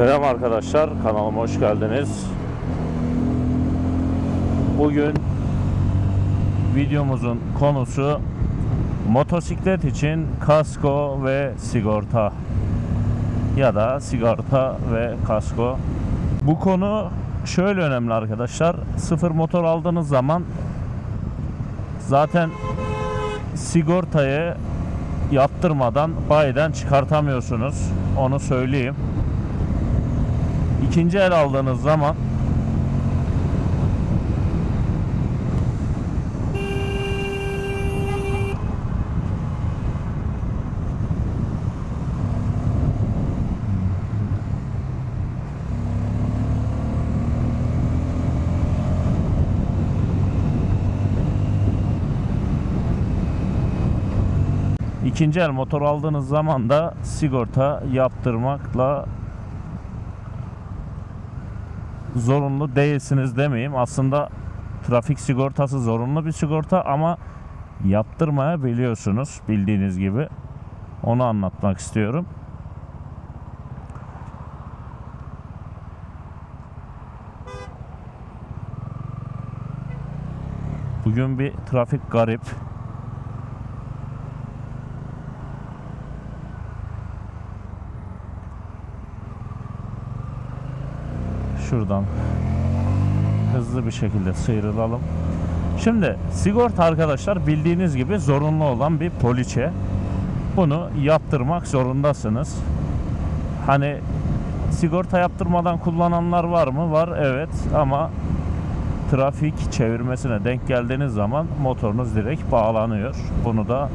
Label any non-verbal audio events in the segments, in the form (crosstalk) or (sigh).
Selam arkadaşlar, kanalıma hoş geldiniz. Bugün videomuzun konusu motosiklet için kasko ve sigorta ya da sigorta ve kasko. Bu konu şöyle önemli arkadaşlar. Sıfır motor aldığınız zaman zaten sigortayı yaptırmadan bayiden çıkartamıyorsunuz. Onu söyleyeyim. İkinci el aldığınız zaman ikinci el motor aldığınız zaman da sigorta yaptırmakla zorunlu değilsiniz demeyeyim. Aslında trafik sigortası zorunlu bir sigorta ama yaptırmaya biliyorsunuz bildiğiniz gibi. Onu anlatmak istiyorum. Bugün bir trafik garip. Şuradan hızlı bir şekilde sıyrılalım. Şimdi sigorta arkadaşlar bildiğiniz gibi zorunlu olan bir poliçe. Bunu yaptırmak zorundasınız. Hani sigorta yaptırmadan kullananlar var mı? Var evet ama trafik çevirmesine denk geldiğiniz zaman motorunuz direkt bağlanıyor. Bunu da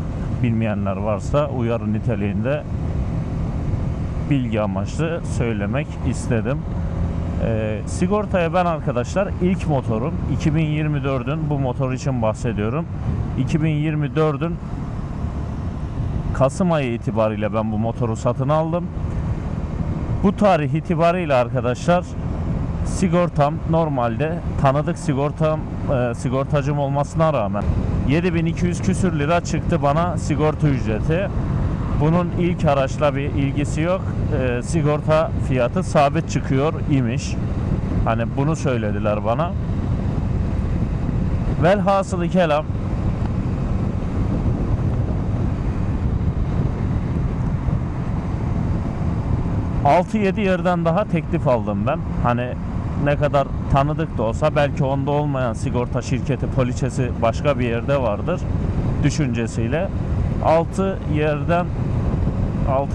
bilmeyenler varsa uyarı niteliğinde bilgi amaçlı söylemek istedim. Ee, sigortaya ben arkadaşlar ilk motorum 2024'ün bu motor için bahsediyorum. 2024'ün Kasım ayı itibariyle ben bu motoru satın aldım. Bu tarih itibariyle arkadaşlar sigortam normalde tanıdık sigortam e, sigortacım olmasına rağmen 7200 küsür lira çıktı bana sigorta ücreti. Bunun ilk araçla bir ilgisi yok. E, sigorta fiyatı sabit çıkıyor imiş. Hani bunu söylediler bana. Velhasılı kelam Altı yedi yerden daha teklif aldım ben. Hani ne kadar tanıdık da olsa belki onda olmayan sigorta şirketi poliçesi başka bir yerde vardır düşüncesiyle 6 yerden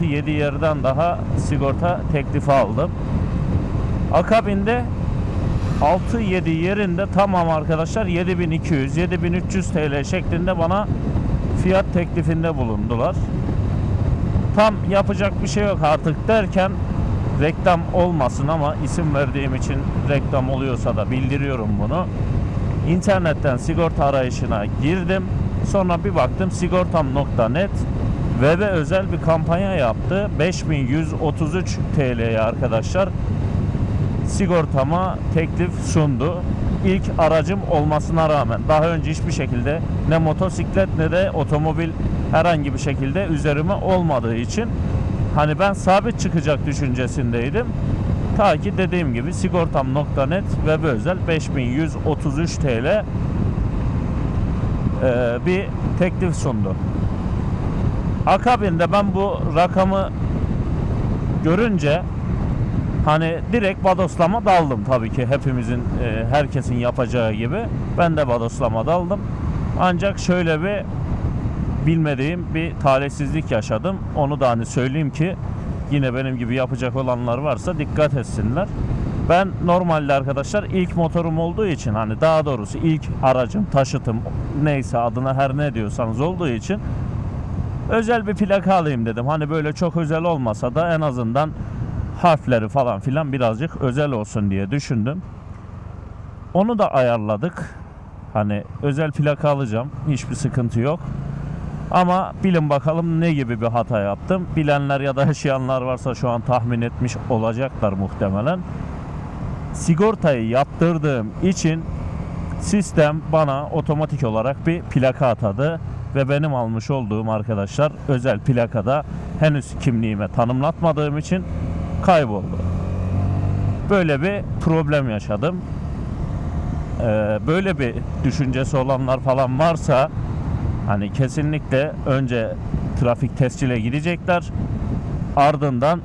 6-7 yerden daha sigorta teklifi aldım. Akabinde 6-7 yerinde tamam arkadaşlar 7200 7300 TL şeklinde bana fiyat teklifinde bulundular. Tam yapacak bir şey yok artık derken reklam olmasın ama isim verdiğim için reklam oluyorsa da bildiriyorum bunu. İnternetten sigorta arayışına girdim. Sonra bir baktım sigortam.net Web'e özel bir kampanya yaptı. 5133 TL'ye arkadaşlar sigortama teklif sundu. İlk aracım olmasına rağmen daha önce hiçbir şekilde ne motosiklet ne de otomobil herhangi bir şekilde üzerime olmadığı için hani ben sabit çıkacak düşüncesindeydim. Ta ki dediğim gibi sigortam.net web özel 5133 TL bir teklif sundu. Akabinde ben bu rakamı görünce hani direkt badoslama daldım tabii ki hepimizin e, herkesin yapacağı gibi ben de badoslama daldım. Ancak şöyle bir bilmediğim bir talihsizlik yaşadım. Onu da hani söyleyeyim ki yine benim gibi yapacak olanlar varsa dikkat etsinler. Ben normalde arkadaşlar ilk motorum olduğu için hani daha doğrusu ilk aracım, taşıtım neyse adına her ne diyorsanız olduğu için özel bir plaka alayım dedim. Hani böyle çok özel olmasa da en azından harfleri falan filan birazcık özel olsun diye düşündüm. Onu da ayarladık. Hani özel plaka alacağım. Hiçbir sıkıntı yok. Ama bilin bakalım ne gibi bir hata yaptım. Bilenler ya da yaşayanlar varsa şu an tahmin etmiş olacaklar muhtemelen. Sigortayı yaptırdığım için sistem bana otomatik olarak bir plaka atadı ve benim almış olduğum arkadaşlar özel plakada henüz kimliğime tanımlatmadığım için kayboldu. Böyle bir problem yaşadım. Ee, böyle bir düşüncesi olanlar falan varsa hani kesinlikle önce trafik tescile gidecekler. Ardından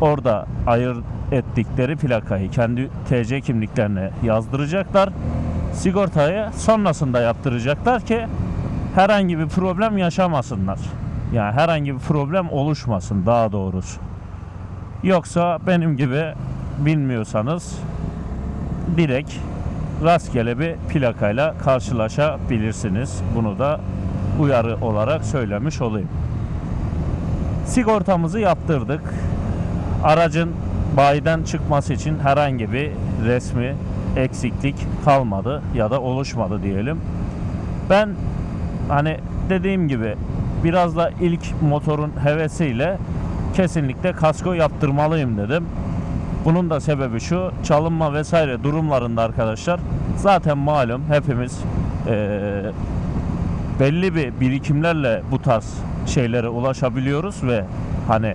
orada ayır ettikleri plakayı kendi TC kimliklerine yazdıracaklar. Sigortayı sonrasında yaptıracaklar ki herhangi bir problem yaşamasınlar. Yani herhangi bir problem oluşmasın daha doğrusu. Yoksa benim gibi bilmiyorsanız direkt rastgele bir plakayla karşılaşabilirsiniz. Bunu da uyarı olarak söylemiş olayım. Sigortamızı yaptırdık. Aracın bayiden çıkması için herhangi bir resmi eksiklik kalmadı ya da oluşmadı diyelim. Ben hani dediğim gibi biraz da ilk motorun hevesiyle kesinlikle kasko yaptırmalıyım dedim. Bunun da sebebi şu çalınma vesaire durumlarında arkadaşlar zaten malum hepimiz eee, belli bir birikimlerle bu tarz şeylere ulaşabiliyoruz ve hani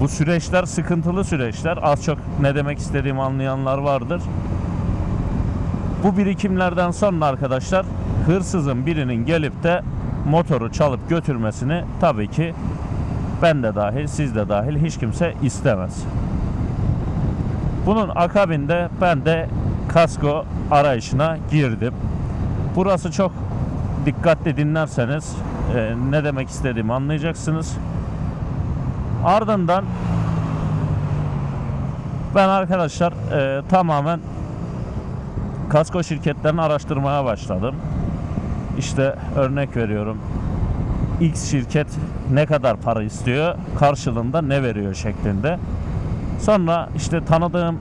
bu süreçler sıkıntılı süreçler. Az çok ne demek istediğimi anlayanlar vardır. Bu birikimlerden sonra arkadaşlar hırsızın birinin gelip de motoru çalıp götürmesini tabii ki ben de dahil, siz de dahil hiç kimse istemez. Bunun akabinde ben de kasko arayışına girdim. Burası çok dikkatli dinlerseniz e, ne demek istediğimi anlayacaksınız. Ardından ben arkadaşlar e, tamamen kasko şirketlerini araştırmaya başladım. İşte örnek veriyorum. X şirket ne kadar para istiyor, karşılığında ne veriyor şeklinde. Sonra işte tanıdığım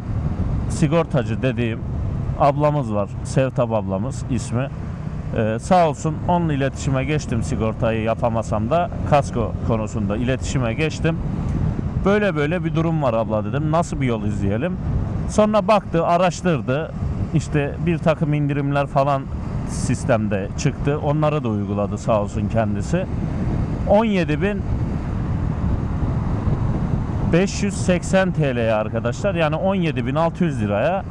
sigortacı dediğim ablamız var. Sevtap ablamız ismi. Ee, sağ olsun onunla iletişime geçtim sigortayı yapamasam da kasko konusunda iletişime geçtim. Böyle böyle bir durum var abla dedim. Nasıl bir yol izleyelim? Sonra baktı, araştırdı. İşte bir takım indirimler falan sistemde çıktı. Onları da uyguladı sağ olsun kendisi. 17 bin 580 TL'ye arkadaşlar yani 17.600 liraya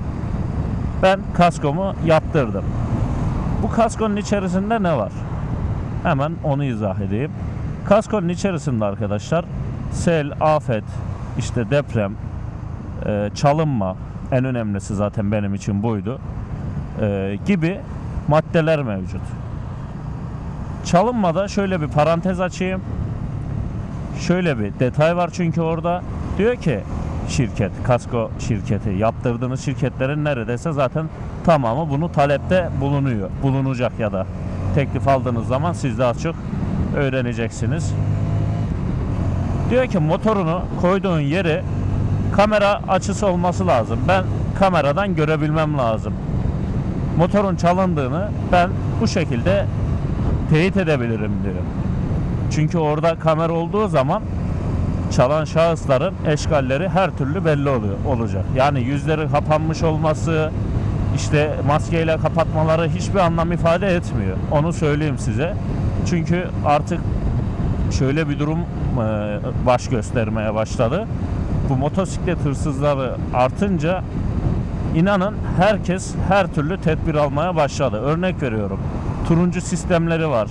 ben kaskomu yaptırdım. Bu kaskonun içerisinde ne var? Hemen onu izah edeyim. Kaskonun içerisinde arkadaşlar sel, afet, işte deprem, e, çalınma en önemlisi zaten benim için buydu. E, gibi maddeler mevcut. Çalınmada şöyle bir parantez açayım. Şöyle bir detay var çünkü orada diyor ki şirket, kasko şirketi yaptırdığınız şirketlerin neredeyse zaten tamamı bunu talepte bulunuyor. Bulunacak ya da teklif aldığınız zaman siz az çok öğreneceksiniz. Diyor ki motorunu koyduğun yeri kamera açısı olması lazım. Ben kameradan görebilmem lazım. Motorun çalındığını ben bu şekilde teyit edebilirim diyor. Çünkü orada kamera olduğu zaman çalan şahısların eşgalleri her türlü belli oluyor olacak. Yani yüzleri kapanmış olması, işte maskeyle kapatmaları hiçbir anlam ifade etmiyor. Onu söyleyeyim size. Çünkü artık şöyle bir durum e, baş göstermeye başladı. Bu motosiklet hırsızları artınca inanın herkes her türlü tedbir almaya başladı. Örnek veriyorum. Turuncu sistemleri var.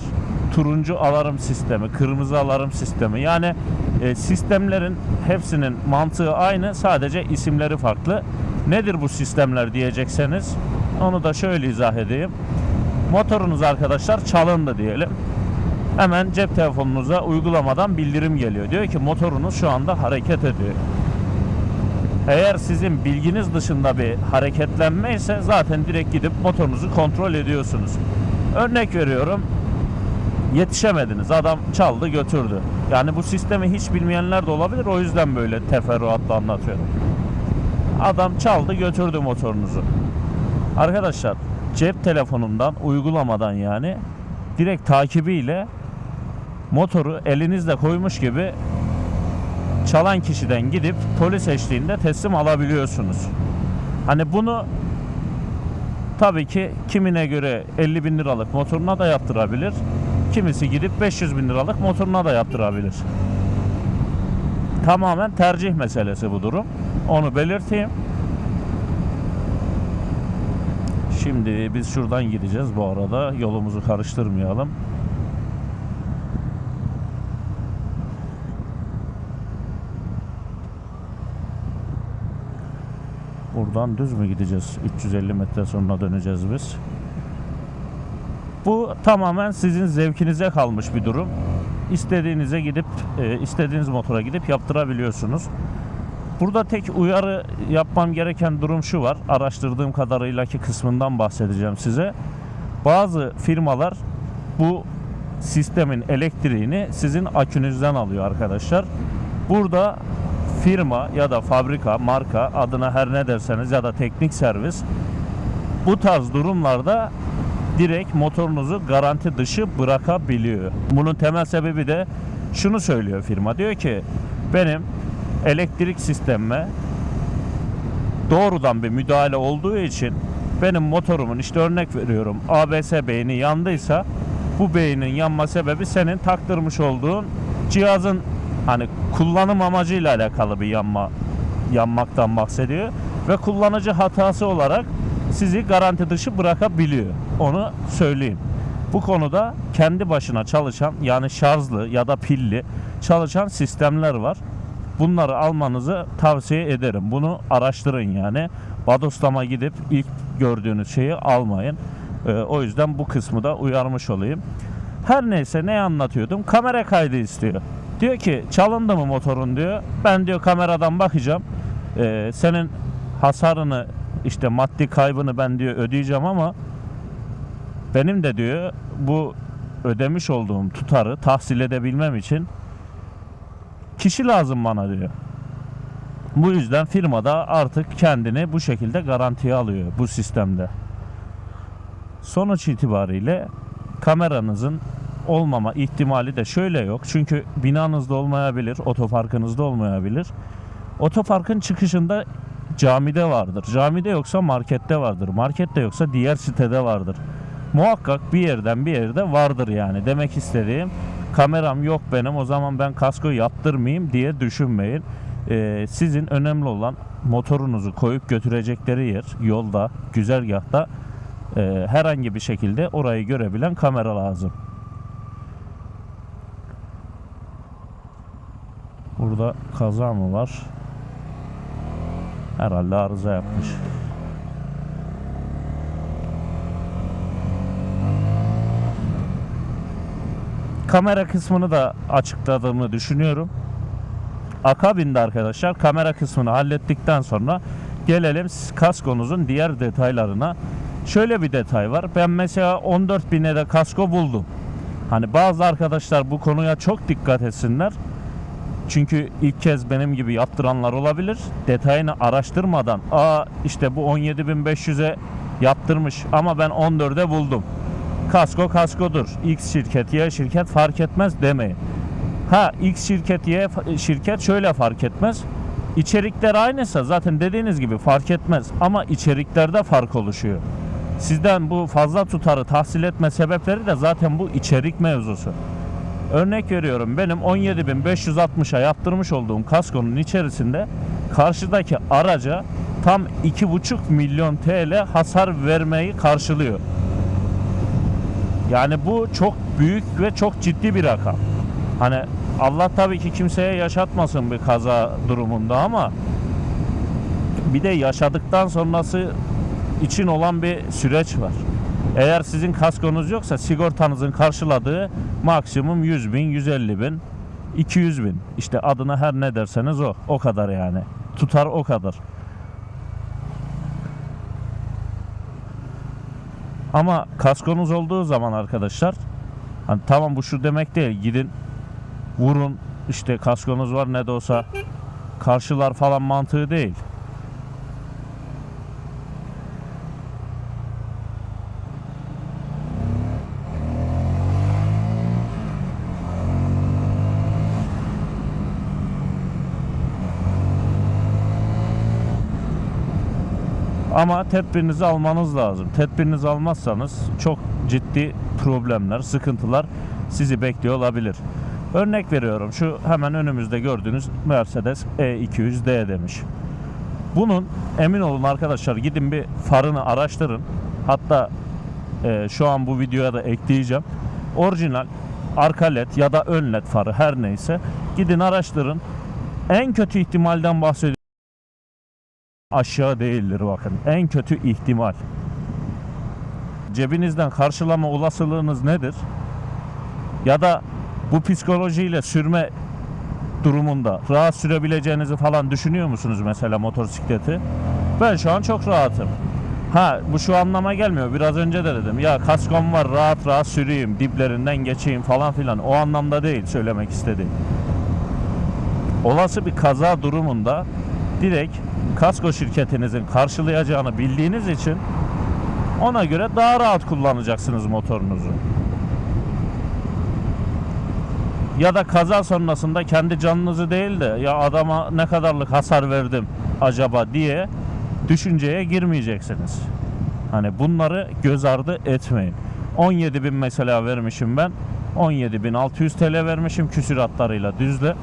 Turuncu alarm sistemi, kırmızı alarm sistemi. Yani e, sistemlerin hepsinin mantığı aynı, sadece isimleri farklı. Nedir bu sistemler diyecekseniz onu da şöyle izah edeyim. Motorunuz arkadaşlar çalındı diyelim. Hemen cep telefonunuza uygulamadan bildirim geliyor. Diyor ki motorunuz şu anda hareket ediyor. Eğer sizin bilginiz dışında bir hareketlenme ise zaten direkt gidip motorunuzu kontrol ediyorsunuz. Örnek veriyorum. Yetişemediniz. Adam çaldı götürdü. Yani bu sistemi hiç bilmeyenler de olabilir. O yüzden böyle teferruatla anlatıyorum. Adam çaldı götürdü motorunuzu. Arkadaşlar cep telefonundan uygulamadan yani direkt takibiyle motoru elinizle koymuş gibi çalan kişiden gidip polis eşliğinde teslim alabiliyorsunuz. Hani bunu tabii ki kimine göre 50 bin liralık motoruna da yaptırabilir. Kimisi gidip 500 bin liralık motoruna da yaptırabilir. Tamamen tercih meselesi bu durum. Onu belirteyim. Şimdi biz şuradan gideceğiz bu arada. Yolumuzu karıştırmayalım. Buradan düz mü gideceğiz? 350 metre sonra döneceğiz biz. Bu tamamen sizin zevkinize kalmış bir durum. İstediğinize gidip, e, istediğiniz motora gidip yaptırabiliyorsunuz. Burada tek uyarı yapmam gereken durum şu var. Araştırdığım kadarıyla ki kısmından bahsedeceğim size. Bazı firmalar bu sistemin elektriğini sizin akünüzden alıyor arkadaşlar. Burada firma ya da fabrika, marka adına her ne derseniz ya da teknik servis bu tarz durumlarda direkt motorunuzu garanti dışı bırakabiliyor. Bunun temel sebebi de şunu söylüyor firma. Diyor ki benim elektrik sistemime doğrudan bir müdahale olduğu için benim motorumun işte örnek veriyorum ABS beyni yandıysa bu beynin yanma sebebi senin taktırmış olduğun cihazın hani kullanım amacıyla alakalı bir yanma yanmaktan bahsediyor ve kullanıcı hatası olarak sizi garanti dışı bırakabiliyor. Onu söyleyeyim. Bu konuda kendi başına çalışan yani şarjlı ya da pilli çalışan sistemler var. Bunları almanızı tavsiye ederim. Bunu araştırın yani. Badoslama gidip ilk gördüğünüz şeyi almayın. Ee, o yüzden bu kısmı da uyarmış olayım. Her neyse ne anlatıyordum? Kamera kaydı istiyor. Diyor ki çalındı mı motorun diyor. Ben diyor kameradan bakacağım. Ee, senin hasarını işte maddi kaybını ben diyor ödeyeceğim ama benim de diyor bu ödemiş olduğum tutarı tahsil edebilmem için kişi lazım bana diyor. Bu yüzden firmada artık kendini bu şekilde garantiye alıyor bu sistemde. Sonuç itibariyle kameranızın olmama ihtimali de şöyle yok. Çünkü binanızda olmayabilir, otoparkınızda olmayabilir. Otoparkın çıkışında camide vardır. Camide yoksa markette vardır. Markette yoksa diğer sitede vardır. Muhakkak bir yerden bir yerde vardır yani. Demek istediğim kameram yok benim o zaman ben kasko yaptırmayayım diye düşünmeyin. Ee, sizin önemli olan motorunuzu koyup götürecekleri yer yolda, güzergahta e, herhangi bir şekilde orayı görebilen kamera lazım. Burada kaza mı var? Herhalde arıza yapmış. Kamera kısmını da açıkladığımı düşünüyorum. Akabinde arkadaşlar kamera kısmını hallettikten sonra gelelim kaskonuzun diğer detaylarına. Şöyle bir detay var. Ben mesela 14 bine de kasko buldum. Hani bazı arkadaşlar bu konuya çok dikkat etsinler. Çünkü ilk kez benim gibi yaptıranlar olabilir. Detayını araştırmadan aa işte bu 17.500'e yaptırmış ama ben 14'e buldum. Kasko kaskodur. X şirket Y şirket fark etmez demeyin. Ha X şirket Y şirket şöyle fark etmez. İçerikler aynıysa zaten dediğiniz gibi fark etmez ama içeriklerde fark oluşuyor. Sizden bu fazla tutarı tahsil etme sebepleri de zaten bu içerik mevzusu. Örnek veriyorum benim 17.560'a yaptırmış olduğum kaskonun içerisinde karşıdaki araca tam 2,5 milyon TL hasar vermeyi karşılıyor. Yani bu çok büyük ve çok ciddi bir rakam. Hani Allah tabii ki kimseye yaşatmasın bir kaza durumunda ama bir de yaşadıktan sonrası için olan bir süreç var. Eğer sizin kaskonuz yoksa sigortanızın karşıladığı maksimum 100 bin, 150 bin, 200 bin. İşte adına her ne derseniz o. O kadar yani. Tutar o kadar. Ama kaskonuz olduğu zaman arkadaşlar hani tamam bu şu demek değil. Gidin vurun işte kaskonuz var ne de olsa karşılar falan mantığı değil. Ama tedbirinizi almanız lazım. Tedbirinizi almazsanız çok ciddi problemler, sıkıntılar sizi bekliyor olabilir. Örnek veriyorum şu hemen önümüzde gördüğünüz Mercedes E200D demiş. Bunun emin olun arkadaşlar gidin bir farını araştırın. Hatta e, şu an bu videoya da ekleyeceğim. Orijinal arka led ya da ön led farı her neyse gidin araştırın. En kötü ihtimalden bahsediyorum. Aşağı değildir bakın. En kötü ihtimal. Cebinizden karşılama olasılığınız nedir? Ya da bu psikolojiyle sürme durumunda rahat sürebileceğinizi falan düşünüyor musunuz mesela motosikleti? Ben şu an çok rahatım. Ha bu şu anlama gelmiyor. Biraz önce de dedim. Ya kaskom var rahat rahat süreyim, diplerinden geçeyim falan filan. O anlamda değil söylemek istediğim. Olası bir kaza durumunda direkt kasko şirketinizin karşılayacağını bildiğiniz için ona göre daha rahat kullanacaksınız motorunuzu. Ya da kaza sonrasında kendi canınızı değil de ya adama ne kadarlık hasar verdim acaba diye düşünceye girmeyeceksiniz. Hani bunları göz ardı etmeyin. 17 bin mesela vermişim ben. 17.600 TL vermişim küsüratlarıyla düzle.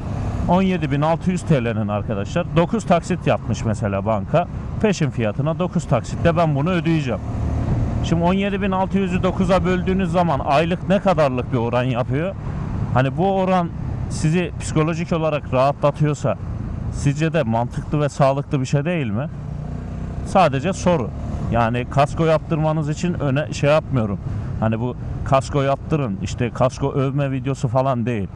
17.600 TL'nin arkadaşlar 9 taksit yapmış mesela banka. Peşin fiyatına 9 taksitte ben bunu ödeyeceğim. Şimdi 17.600'ü 9'a böldüğünüz zaman aylık ne kadarlık bir oran yapıyor? Hani bu oran sizi psikolojik olarak rahatlatıyorsa sizce de mantıklı ve sağlıklı bir şey değil mi? Sadece soru. Yani kasko yaptırmanız için öne şey yapmıyorum. Hani bu kasko yaptırın işte kasko övme videosu falan değil.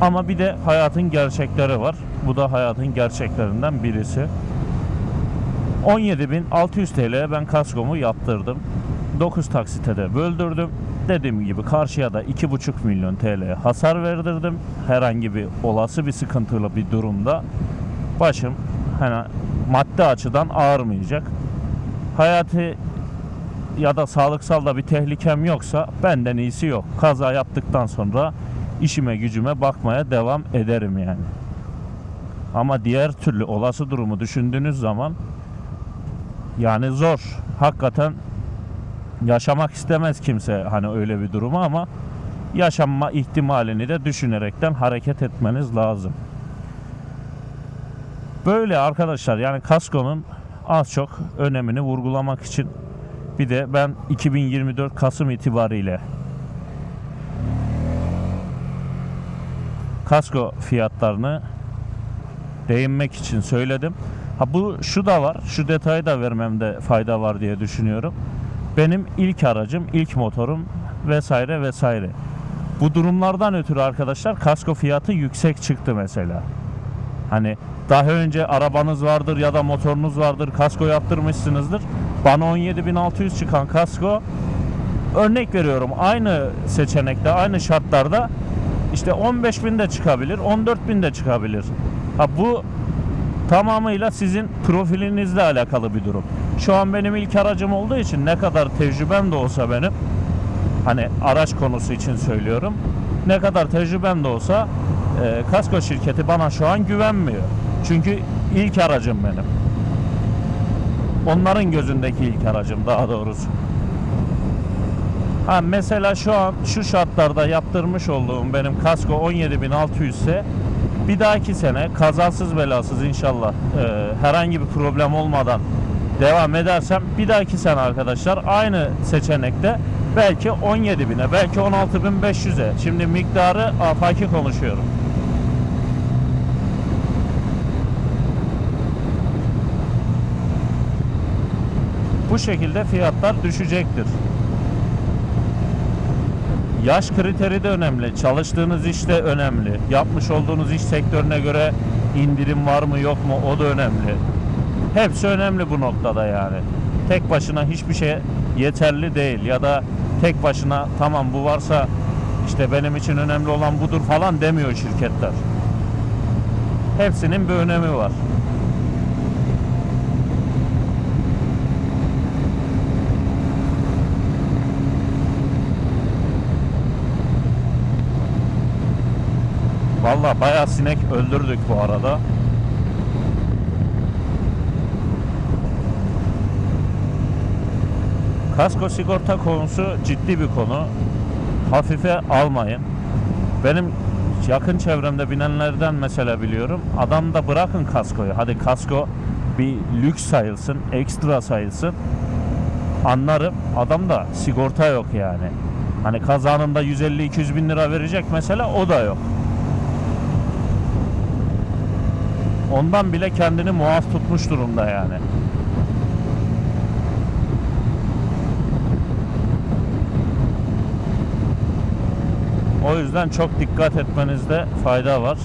Ama bir de hayatın gerçekleri var. Bu da hayatın gerçeklerinden birisi. 17.600 TL ben kaskomu yaptırdım. 9 taksite de böldürdüm. Dediğim gibi karşıya da 2,5 milyon TL hasar verdirdim. Herhangi bir olası bir sıkıntılı bir durumda başım hani maddi açıdan ağırmayacak. Hayatı ya da sağlıksal da bir tehlikem yoksa benden iyisi yok. Kaza yaptıktan sonra işime gücüme bakmaya devam ederim yani. Ama diğer türlü olası durumu düşündüğünüz zaman yani zor. Hakikaten yaşamak istemez kimse hani öyle bir durumu ama yaşanma ihtimalini de düşünerekten hareket etmeniz lazım. Böyle arkadaşlar yani kaskonun az çok önemini vurgulamak için bir de ben 2024 Kasım itibariyle kasko fiyatlarını değinmek için söyledim. Ha bu şu da var. Şu detayı da vermemde fayda var diye düşünüyorum. Benim ilk aracım, ilk motorum vesaire vesaire. Bu durumlardan ötürü arkadaşlar kasko fiyatı yüksek çıktı mesela. Hani daha önce arabanız vardır ya da motorunuz vardır, kasko yaptırmışsınızdır. Bana 17.600 çıkan kasko örnek veriyorum aynı seçenekte, aynı şartlarda işte 15.000 de çıkabilir, 14.000 de çıkabilir. Ha bu tamamıyla sizin profilinizle alakalı bir durum. Şu an benim ilk aracım olduğu için ne kadar tecrübem de olsa benim hani araç konusu için söylüyorum. Ne kadar tecrübem de olsa e, kasko şirketi bana şu an güvenmiyor. Çünkü ilk aracım benim. Onların gözündeki ilk aracım daha doğrusu. Ha mesela şu an şu şartlarda yaptırmış olduğum benim kasko 17.600 ise bir dahaki sene kazasız belasız inşallah e, herhangi bir problem olmadan devam edersem bir dahaki sene arkadaşlar aynı seçenekte belki 17.000'e belki 16.500'e şimdi miktarı afaki konuşuyorum. Bu şekilde fiyatlar düşecektir. Yaş kriteri de önemli. Çalıştığınız iş de önemli. Yapmış olduğunuz iş sektörüne göre indirim var mı yok mu o da önemli. Hepsi önemli bu noktada yani. Tek başına hiçbir şey yeterli değil ya da tek başına tamam bu varsa işte benim için önemli olan budur falan demiyor şirketler. Hepsinin bir önemi var. Vallahi bayağı sinek öldürdük bu arada. Kasko sigorta konusu ciddi bir konu. Hafife almayın. Benim yakın çevremde binenlerden mesela biliyorum. Adam da bırakın kaskoyu. Hadi kasko bir lüks sayılsın, ekstra sayılsın. anlarım. Adamda sigorta yok yani. Hani kazanında 150-200 bin lira verecek mesela o da yok. Ondan bile kendini muaf tutmuş durumda yani. O yüzden çok dikkat etmenizde fayda var.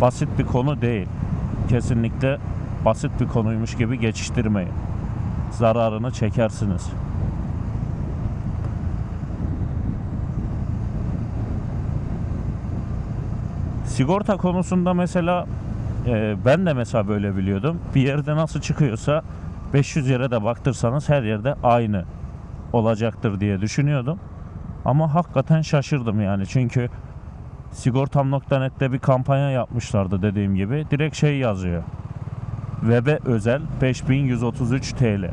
Basit bir konu değil. Kesinlikle basit bir konuymuş gibi geçiştirmeyin. Zararını çekersiniz. Sigorta konusunda mesela e, ben de mesela böyle biliyordum. Bir yerde nasıl çıkıyorsa 500 yere de baktırsanız her yerde aynı olacaktır diye düşünüyordum. Ama hakikaten şaşırdım yani çünkü sigortam.net'te bir kampanya yapmışlardı dediğim gibi. Direkt şey yazıyor. Web'e özel 5133 TL.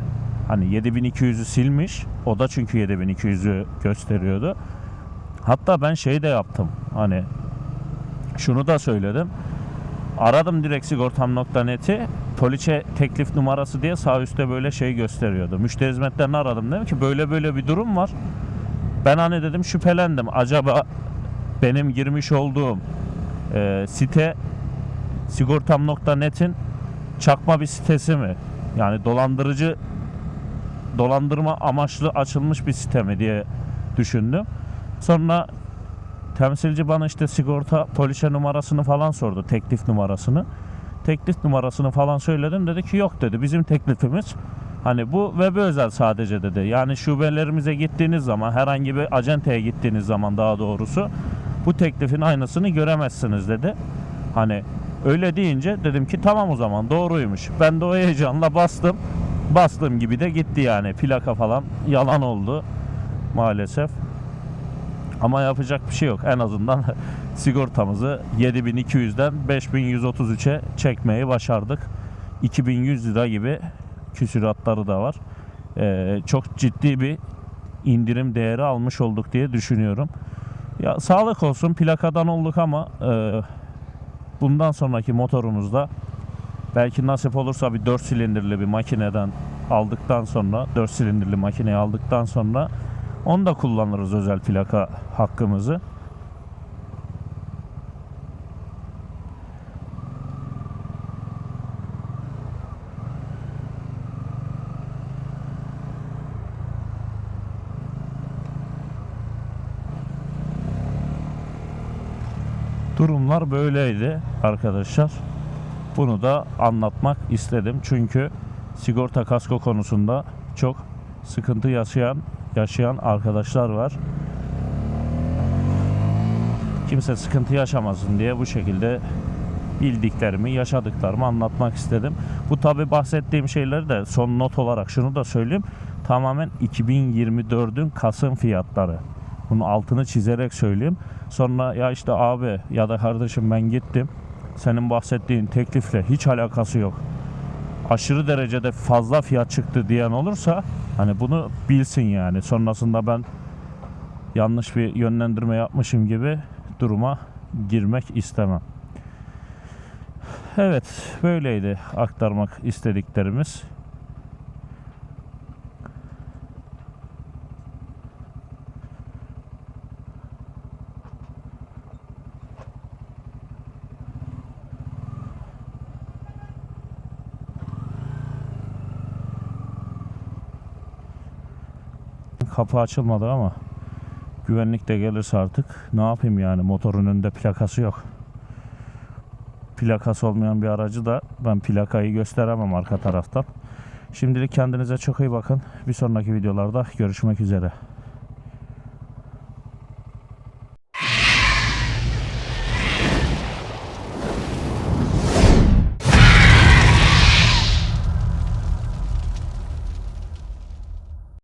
Hani 7200'ü silmiş. O da çünkü 7200'ü gösteriyordu. Hatta ben şey de yaptım. Hani şunu da söyledim. Aradım direkt sigortam.net'i. Poliçe teklif numarası diye sağ üstte böyle şey gösteriyordu. Müşteri hizmetlerini aradım. Dedim ki böyle böyle bir durum var. Ben hani dedim şüphelendim. Acaba benim girmiş olduğum e, site sigortam.net'in çakma bir sitesi mi? Yani dolandırıcı dolandırma amaçlı açılmış bir site mi diye düşündüm. Sonra temsilci bana işte sigorta poliçe numarasını falan sordu. Teklif numarasını. Teklif numarasını falan söyledim. Dedi ki yok dedi. Bizim teklifimiz hani bu web'e özel sadece dedi. Yani şubelerimize gittiğiniz zaman herhangi bir acenteye gittiğiniz zaman daha doğrusu bu teklifin aynısını göremezsiniz dedi. Hani öyle deyince dedim ki tamam o zaman doğruymuş. Ben de o heyecanla bastım. Bastığım gibi de gitti yani. Plaka falan yalan oldu maalesef. Ama yapacak bir şey yok. En azından (laughs) sigortamızı 7200'den 5133'e çekmeyi başardık. 2100 lira gibi küsuratları da var. Ee, çok ciddi bir indirim değeri almış olduk diye düşünüyorum. Ya sağlık olsun plakadan olduk ama e, bundan sonraki motorumuzda belki nasip olursa bir 4 silindirli bir makineden aldıktan sonra 4 silindirli makineyi aldıktan sonra onu da kullanırız özel plaka hakkımızı. Durumlar böyleydi arkadaşlar. Bunu da anlatmak istedim. Çünkü sigorta kasko konusunda çok sıkıntı yaşayan yaşayan arkadaşlar var. Kimse sıkıntı yaşamasın diye bu şekilde bildiklerimi, yaşadıklarımı anlatmak istedim. Bu tabi bahsettiğim şeyleri de son not olarak şunu da söyleyeyim. Tamamen 2024'ün Kasım fiyatları. Bunun altını çizerek söyleyeyim. Sonra ya işte abi ya da kardeşim ben gittim. Senin bahsettiğin teklifle hiç alakası yok. Aşırı derecede fazla fiyat çıktı diyen olursa hani bunu bilsin yani. Sonrasında ben yanlış bir yönlendirme yapmışım gibi duruma girmek istemem. Evet, böyleydi aktarmak istediklerimiz. Kapı açılmadı ama güvenlik de gelirse artık ne yapayım yani motorun önünde plakası yok. Plakası olmayan bir aracı da ben plakayı gösteremem arka taraftan. Şimdilik kendinize çok iyi bakın. Bir sonraki videolarda görüşmek üzere.